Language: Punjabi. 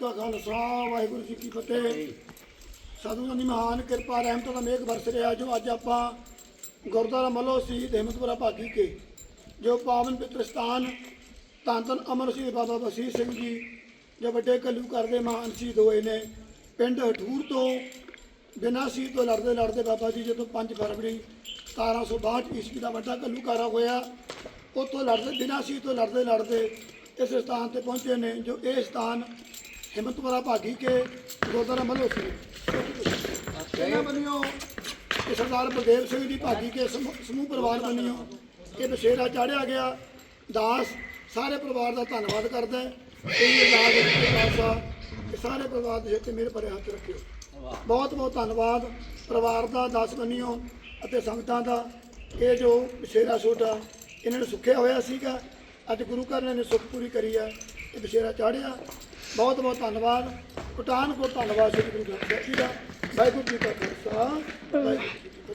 ਦਾ ਖਾਲਸਾ ਵਾਹਿਗੁਰੂ ਜੀ ਕੀ ਫਤਿਹ। ਸਾਧੂਆਂ ਦੀ ਮਹਾਨ ਕਿਰਪਾ, ਰਹਿਮਤ ਦਾ ਮੇਘ ਵਰਸ ਰਿਹਾ ਜੋ ਅੱਜ ਆਪਾਂ ਗੁਰਦੁਆਰਾ ਮੱਲੋ ਸ਼ਹੀਦ ਹਿੰਮਤਪੁਰਾ ਭਾਗੀ ਕੇ, ਜੋ ਪਾਵਨ ਪਿਤਰ ਸਥਾਨ ਧੰਨ ਧੰਨ ਅਮਰ ਸ਼ਹੀਦ ਬਾਬਾ ਬਸੀਰ ਸਿੰਘ ਜੀ, ਜੋ ਵੱਡੇ ਘੱਲੂਘਰ ਦੇ ਮਹਾਨ ਸ਼ਹੀਦ ਹੋਏ ਨੇ, ਪਿੰਡ ਹਠੂਰ ਤੋਂ ਬਿਨਾਂ ਸ਼ਹੀਦ ਤੋਂ ਲੜਦੇ ਲੜਦੇ ਬਾਬਾ ਜੀ ਜਦੋਂ 5 ਫਰਵਰੀ 1762 ਈਸਵੀ ਦਾ ਵੱਡਾ ਘੱਲੂਘਾਰਾ ਹੋਇਆ, ਉੱਥੋਂ ਲੜਦੇ ਬਿਨਾਂ ਸ਼ਹੀਦ ਤੋਂ ਲੜਦੇ ਲੜਦੇ ਇਸ ਸਥਾਨ ਤੇ ਪਹੁੰਚੇ ਨੇ, ਜੋ ਇਹ ਸਥਾਨ ਹਿੰਮਤਪੁਰਾ ਭਾਗੀ ਕੇ ਗੁਰਦੁਆਰਾ ਮੱਲੋ ਸੀ ਇਹਨਾਂ ਬੰਨਿਓ ਇਹ ਸਰਦਾਰ ਬਲਦੇਵ ਸਿੰਘ ਦੀ ਭਾਗੀ ਕੇ ਸਮੂਹ ਸਮੂਹ ਪਰਿਵਾਰ ਬੰਨਿਓ ਇਹ ਬਸ਼ੇਰਾ ਚਾੜਿਆ ਗਿਆ। ਦਾਸ ਸਾਰੇ ਪਰਿਵਾਰ ਦਾ ਧੰਨਵਾਦ ਕਰਦਾ ਹੈ। ਇਹ ਅਰਦਾਸ ਦਾਸਾ ਸਾਰੇ ਪਰਿਵਾਰ ਦੇ ਤੇ ਮੇਰੇ ਪਰੇ ਹੱਥ ਰੱਖਿਓ। ਬਹੁਤ ਬਹੁਤ ਧੰਨਵਾਦ ਪਰਿਵਾਰ ਦਾ, ਦਾਸ ਬੰਨਿਓ ਅਤੇ ਸੰਗਤਾਂ ਦਾ। ਇਹ ਜੋ ਬਸ਼ੇਰਾ ਛੋਟਾ, ਇਹਨਾਂ ਨੂੰ ਸੁੱਖਿਆ ਹੋਇਆ ਸੀਗਾ। ਅੱਜ ਗੁਰੂ ਘਰ ਨੇ ਸੁੱਖ ਪੂਰੀ ਕਰੀ ਆ ਇਹ ਬਸ਼ੇਰਾ ਚਾੜਿਆ। ਬਹੁਤ ਬਹੁਤ ਧੰਨਵਾਦ ਪਠਾਨਕੋਟ ਧੰਨਵਾਦ, ਸ੍ਰੀ ਗੁਰੂ ਗ੍ਰੰਥ ਸਾਹਿਬ ਜੀ ਦਾ। ਵਾਹਿਗੁਰੂ ਜੀ ਕਾ ਖਾਲਸਾ।